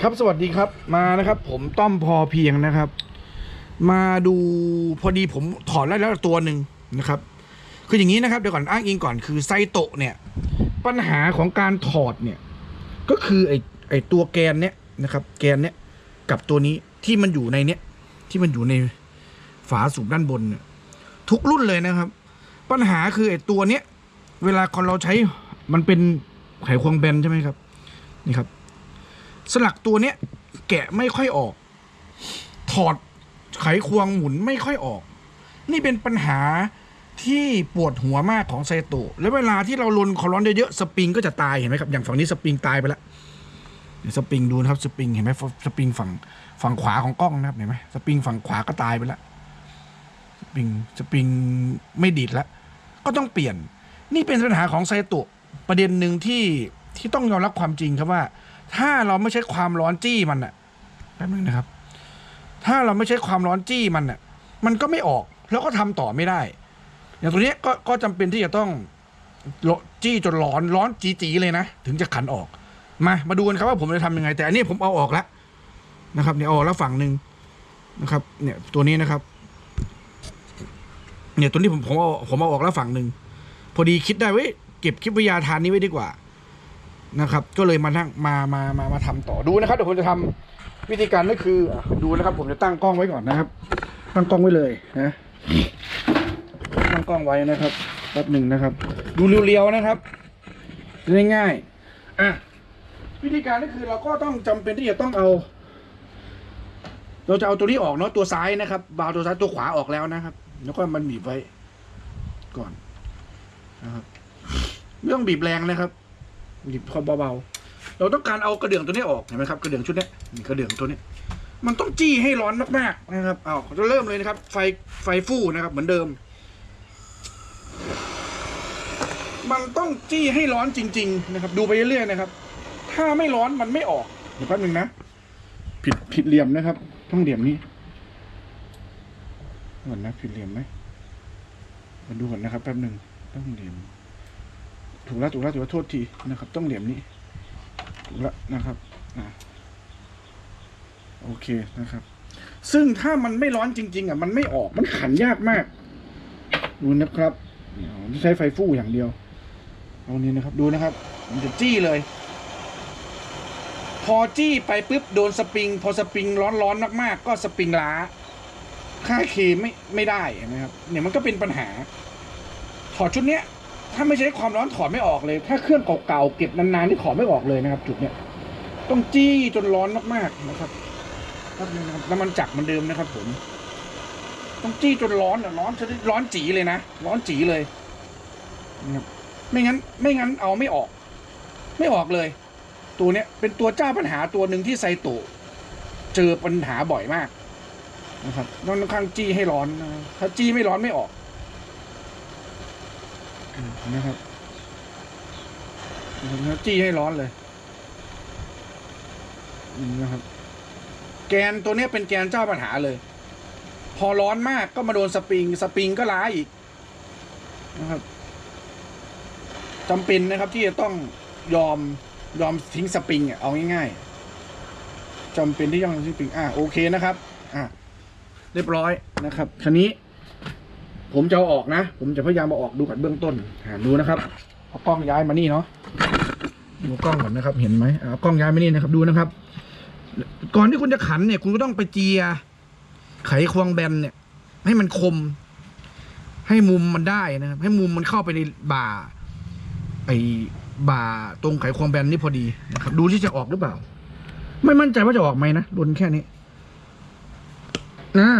ครับสวัสดีครับมานะครับ ผมต้อมพอเพียงนะครับ มาดูพอดีผมถอดได้แล้วตัวหนึ่งนะครับ คืออย่างนี้นะครับเดี๋ยวก่อนอ้างอิงก่อนคือไซโตะเนี่ย ปัญหาของการถอดเนี่ย ก็คือไอไอตัวแกนเนี่ยนะครับ แกนเนี่ยกับตัวนี้ที่มันอยู่ในเนี่ยที่มันอยู่ในฝาสูบด้านบนเนี่ยทุกรุ่นเลยนะครับ ปัญหาคือไอตัวเนี้ยเวลาคนเราใช้มันเป็นไขควงแบนใช่ไหมครับ นี่ครับ สลักตัวเนี้ยแกะไม่ค่อยออก ถอดไขควงหมุนไม่ค่อยออก นี่เป็นปัญหาที่ปวดหัวมากของไซโตะแล้วเวลาที่เราลนควาร้อนเยอะๆสปริงก็จะตายเห็นไหมครับอย่างฝั่งนี้สปริงตายไปแล้วเดี๋ยวสปริงดูนะครับสปริงเห็นไหมสปริงฝั่งฝั่งขวาของกล้องนะครับเห็นไหมสปริงฝั่งขวาก็ตายไปแล้วสปริงสปริงไม่ดีดแล้วก็ต้องเปลี่ยน นี่เป็นปัญหาของไซโตะประเด็นหนึ่งที่ ที่ต้องยอมรับความจริงครับว่า ถ้าเราไม่ใช้ความร้อนจี้มันอะแป๊บนึงนะครับ ถ้าเราไม่ใช้ความร้อนจี้มันอะมันก็ไม่ออกแล้วก็ทำต่อไม่ได้ อย่างตัวเนี้ยก็ก็จำเป็นที่จะต้องจี้จนร้อนร้อนจีๆเลยนะ ถึงจะขันออก มามาดูกันครับว่าผมจะทำยังไง แต่อันนี้ผมเอาออกแล้วนะครับเนี่ยเอาออกแล้วฝั่งหนึ่งนะครับ เนี่ยตัวนี้นะครับ เนี่ยตัวนี้ผมผมเอาผมเอาออกแล้วฝั่งหนึ่งพอดีคิดได้เว้ยเก็บคลิปวิทยาทานนี้ไว้ดีกว่า นะครับ ก็เลยมานั่งมามามามาทำต่อดูนะครับเดี๋ยวผมจะทำวิธีการก็คือดูนะครับ ผมจะตั้งกล้องไว้ก่อนนะครับ ตั้งกล้องไว้เลยนะตั้งกล้องไว้นะครับแป๊บหนึ่งนะครับ ดูเรียวๆนะครับง่ายๆอะวิธีการก็คือเราก็ต้องจำเป็นที่จะต้องเอา เราจะเอาตัวนี้ออกเนาะตัวซ้ายนะครับบาวตัวซ้ายตัวขวาออกแล้วนะครับ แล้วก็มันบีบไว้ก่อนนะครับไม่ต้องบีบแรงนะครับ หยิบพอเบาๆเราต้องการเอากระเดื่องตัวนี้ออกเห็นไหมครับกระเดื่องชุดนี้นี่กระเดื่องตัวนี้ มันต้องจี้ให้ร้อนมากๆนะครับเอาจะเริ่มเลยนะครับ ไฟไฟฟู่นะครับ เหมือนเดิม มันต้องจี้ให้ร้อนจริง ๆ นะครับ ดูไปเรื่อยๆนะครับ ถ้าไม่ร้อนมันไม่ออกเดี๋ยวแป๊บนึงนะผิดผิดเหลี่ยมนะครับ ต้องเหลี่ยมนี้ก่อนนะผิดเหลี่ยมไหมมาดูก่อนนะครับแป๊บหนึ่งต้องเหลี่ยม ถูกแล้วถูกแล้วถูกแล้วโทษทีนะครับ ต้องเหลี่ยมนี้ ถูกแล้วนะครับอโอเคนะครับ ซึ่งถ้ามันไม่ร้อนจริง ๆ อะ มันไม่ออกมันขันยากมาก ดูนะครับจะใช้ไฟฟู่อย่างเดียวเอานี้นะครับ ดูนะครับ มันจะจี้เลย พอจี้ไปปุ๊บโดนสปริง พอสปริงร้อนๆมากๆ ก็สปริงล้า ค่าเคไม่ไม่ได้เห็นะครับ เนี่ยมันก็เป็นปัญหาถอดชุดเนี้ย ถ้าไม่ใช้ความร้อนถอดไม่ออกเลย ถ้าเครื่องเก่าๆเก็บนานๆนี่ถอดไม่ออกเลยนะครับ จุดเนี้ยต้องจี้จนร้อนมากๆนะครับครับน้ำมันจักรมันเดิมนะครับ ผม ต้องจี้จนร้อนอะร้อนชนิดร้อนจีเลยนะร้อนจีเลยนะครับไม่งั้น ไม่งั้นเอาไม่ออก ไม่ออกเลย ตัวเนี้ยเป็นตัวเจ้าปัญหาตัวหนึ่งที่ไซโตะเจอปัญหาบ่อยมากนะครับต้องค่อนข้างจี้ให้ร้อนนะถ้าจี้ไม่ร้อนไม่ออก นะครับนะครับจี้ให้ร้อนเลยนี่นะครับ แกนตัวนี้เป็นแกนเจ้าปัญหาเลย พอร้อนมากก็มาโดนสปริง สปริงก็ล้าอีกนะครับจำเป็นนะครับที่จะต้องยอมยอมทิ้งสปริงเอาง่ายๆจำเป็นที่ต้องทิ้งสปริงอะโอเคนะครับ อะเรียบร้อยนะครับทีนี้ ผมจะเอาออกนะ ผมจะพยายามเอาออกดูก่อนเบื้องต้นหาดูนะครับเอากล้องย้ายมานี่เนาะดูกล้องก่อนนะครับ เห็นไหมเอากล้องย้ายมานี่นะครับดูนะครับ ก่อนที่คุณจะขันเนี่ย คุณก็ต้องไปเจีย ไขควงแบนเนี่ย ให้มันคม ให้มุมมันได้นะครับ ให้มุมมันเข้าไปในบ่า ไอ้บ่าตรงไขควงแบนนี่พอดีนะครับ ดูที่จะออกหรือเปล่า ไม่มั่นใจว่าจะออกไหมนะลนแค่นี้อ่า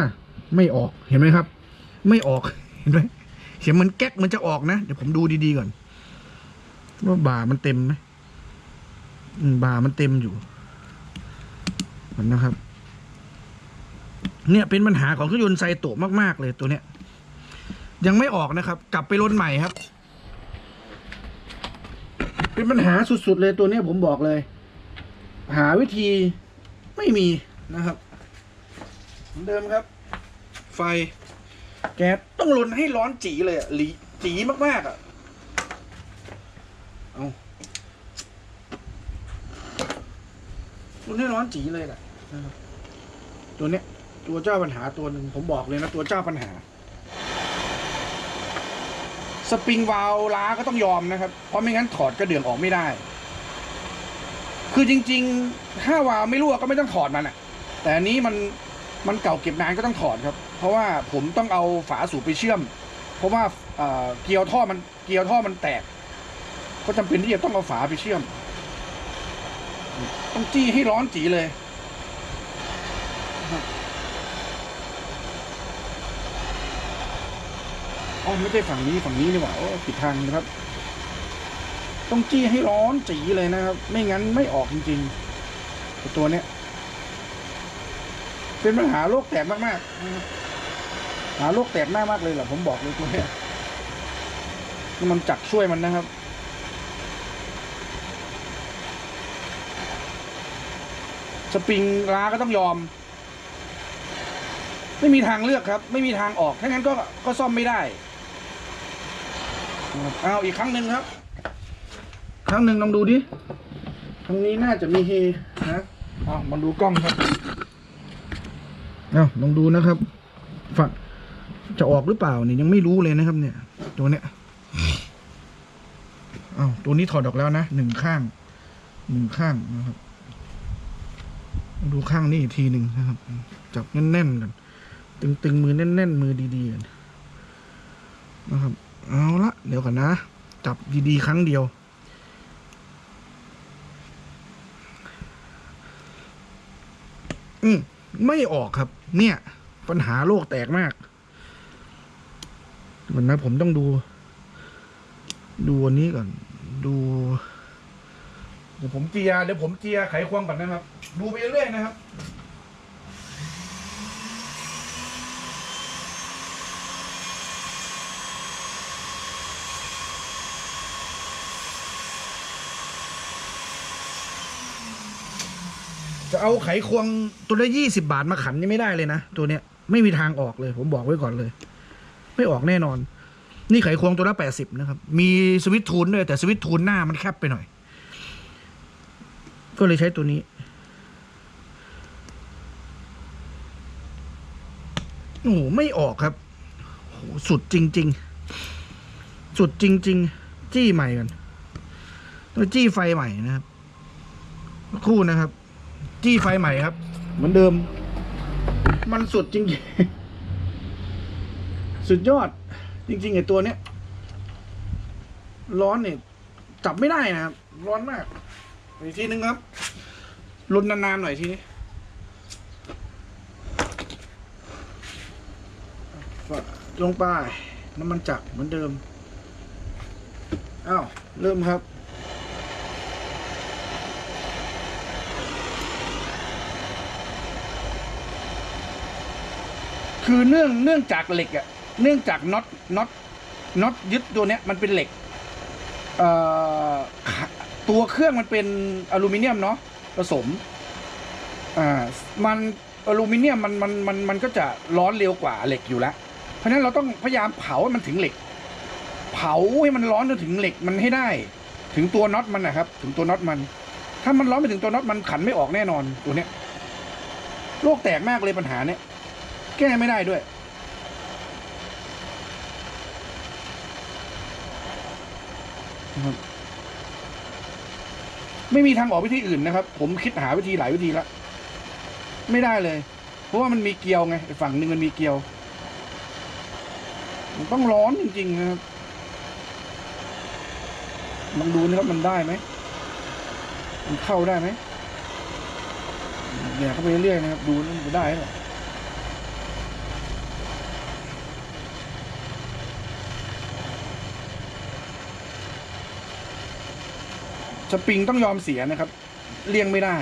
ไม่ออกเห็นไหมครับ ไม่ออก ห็นไหมเสียงมันแก๊กมันจะออกนะ เดี๋ยวผมดูดีๆก่อน ว่าบ่ามันเต็มไหมอืมบ่ามันเต็มอยู่มันนะครับ เนี่ยเป็นปัญหาของเครื่องยนต์ไซโตะมากๆเลยตัวเนี้ย ยังไม่ออกนะครับ กลับไปรถใหม่ครับ เป็นปัญหาสุดๆเลยตัวเนี้ยผมบอกเลย หาวิธีไม่มีนะครับ เหมือนเดิมครับ ไฟ แก๊สต้องลนให้ร้อนจีเลยอะหลีจีมากๆอะเอาตัวนี้ร้อนจีเลยแหละตัวเนี้ย ตัวเจ้าปัญหาตัวหนึ่งผมบอกเลยนะ ตัวเจ้าปัญหา สปริงวาลวล้าก็ต้องยอมนะครับ เพราะไม่งั้นถอดกระเดื่องออกไม่ได้ คือจริง ๆ ถ้าวาล์ไม่รั่วก็ไม่ต้องถอดมันอะแต่อันนี้มัน มันเก่าเก็บนานก็ต้องถอดครับ เพราะว่าผมต้องเอาฝาสูบไปเชื่อม เพราะว่าเอ่อเกียวท่อมันเกียวท่อมันแตก ก็จำเป็นที่จะต้องเอาฝาไปเชื่อม ต้องจี้ให้ร้อนจีเลยอ๋อไม่ใช่ฝั่งนี้ฝั่งนี้นี่หว่าโอ้ผิดทางนะครับ ต้องจี้ให้ร้อนจีเลยนะครับ ไม่งั้นไม่ออกจริงๆตัวเนี้ย เป็นปัญหาโรคแตกมากๆ หาโรคแตกหน้ามากเลยเหรอผมบอกเลยตัวเนี้ยมันจักช่วยมันนะครับสปริงล้าก็ต้องยอม ไม่มีทางเลือกครับ ไม่มีทางออกถ้างั้นก็ก็ซ่อมไม่ได้เอาอีกครั้งหนึ่งครับ ครั้งหนึ่งลองดูดิทางนี้น่าจะมีเฮนะเอามาดูกล้องครับ เอาลองดูนะครับฝักจะออกหรือเปล่าเนี่ยยังไม่รู้เลยนะครับ เนี่ย ตัวเนี้ยเอาตัวนี้ถอดออกแล้วนะหนึ่งข้างหนึ่งข้างนะครับ ดูข้างนี้อีกทีหนึ่งนะครับ จับแน่นๆกันตึงๆมือแน่นๆมือดีๆกันนะครับ เอาละเดี๋ยวก่อนนะ จับดีๆ ครั้งเดียวอืม ไม่ออกครับ เนี่ย ปัญหาโลกแตกมากเหมือนนะผมต้องดู ดูอันนี้ก่อน ดู เดี๋ยวผมเจียเดี๋ยวผมเจียไขควงก่อนนะครับ ดูไปเรื่อยๆนะครับ จะเอาไขควงตัวละยี่สิบาทมาขันนี่ไม่ได้เลยนะ ตัวเนี้ยไม่มีทางออกเลย ผมบอกไว้ก่อนเลย ไม่ออกแน่นอน นี่ไขควงตัวละแปดสิบนะครับ มีสวิตช์ทูนด้วย แต่สวิตช์ทูนหน้ามันแคบไปหน่อย ก็เลยใช้ตัวนี้โอ้โหไม่ออกครับโอ้โหสุดจริง ๆ สุดจริง ๆ จี้ใหม่กันต้องจี้ไฟใหม่นะครับ คู่นะครับ จี้ไฟใหม่ครับ เหมือนเดิม มันสุดจริงๆ สุดยอด จริงๆไอ้ตัวเนี้ย ร้อนเนี่ยจับไม่ได้นะครับ ร้อนมาก อีกทีนึงครับลนนานๆหน่อยทีนี้ฝัดลงไปน้ำมันจักเหมือนเดิม อ้าว เริ่มครับ คือเนื่องเนื่องจากเหล็กอะเนื่องจากน็อตน็อตน็อตยึดตัวเนี้ยมันเป็นเหล็กเอ่อขาตัวเครื่องมันเป็นอลูมิเนียมเนาะผสมอ่ามันอลูมิเนียมมันมันมันมันก็จะร้อนเร็วกว่าเหล็กอยู่แล้ว เพราะฉะนั้นเราต้องพยายามเผาให้มันถึงเหล็ก เผาให้มันร้อนจนถึงเหล็กมันให้ได้ ถึงตัวน็อตมันนะครับ ถึงตัวน็อตมัน ถ้ามันร้อนไปถึงตัวน็อตมันขันไม่ออกแน่นอนตัวเนี้ยโลกแตกมากเลยปัญหาเนี้ย แก้ไม่ได้ด้วย ไม่มีทางออกวิธีอื่นนะครับ ผมคิดหาวิธีหลายวิธีแล้ว ไม่ได้เลย เพราะว่ามันมีเกลียวไงฝั่งหนึ่งมันมีเกลียว มันต้องร้อนจริงๆนะครับลองดูนะครับมันได้ไหม มันเข้าได้ไหมเนี่ยเข้าไปเรื่อยๆนะครับ ดูมันได้หรือเปล่า สปริงต้องยอมเสียนะครับ เลี่ยงไม่ได้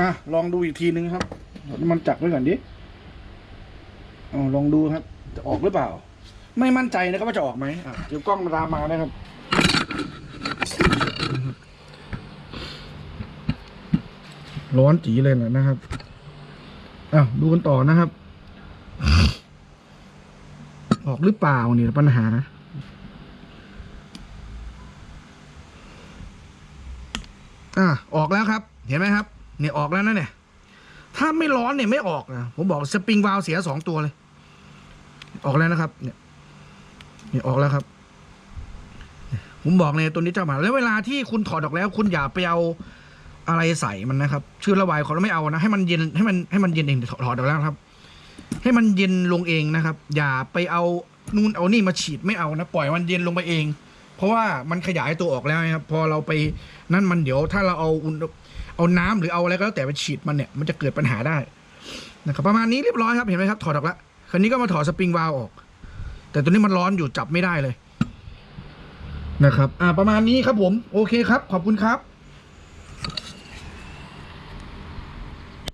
อะลองดูอีกทีนึงครับ มันจักไว้ก่อนดิเอลองดูครับ จะออกหรือเปล่า ไม่มั่นใจนะครับว่าจะออกไหมอะเดี๋ยวกล้องมาตามมานะครับ ร้อนจีเลยนะนะครับ อ้าวดูกันต่อนะครับ ออกหรือเปล่าเนี่ยปัญหา อะออกแล้วครับ เห็นไหมครับ เนี่ยออกแล้วนะเนี่ย ถ้าไม่ร้อนเนี่ยไม่ออกนะผมบอกสปริงวาล์วเสียสองตัวเลย ออกแล้วนะครับ เนี่ยเนี่ยออกแล้วครับผมบอกเลยตัวนี้เจ้าหมาแล้วเวลาที่คุณถอดออกแล้ว คุณอย่าไปเอา อะไรใส่มันนะครับ ชื้อระบายเขาไม่เอานะ ให้มันเย็นให้มันให้มันเย็นเองถอดออกแล้วครับ ให้มันเย็นลงเองนะครับ อย่าไปเอานู่นเอานี่มาฉีดไม่เอานะปล่อยมันเย็นลงไปเอง เพราะว่ามันขยายตัวออกแล้วนะครับ พอเราไปนั่นมันเดี๋ยวถ้าเราเอาอุณเอาน้ำหรือเอาอะไรก็แล้วแต่ไปฉีดมันเนี่ยมันจะเกิดปัญหาได้นะครับประมาณนี้เรียบร้อยครับเห็นไหมครับถอดออกแล้วคราวนี้ก็มาถอดสปริงวาล์วออก แต่ตัวนี้มันร้อนอยู่จับไม่ได้เลยนะครับ อ่า ประมาณนี้ครับผม โอเคครับ ขอบคุณครับ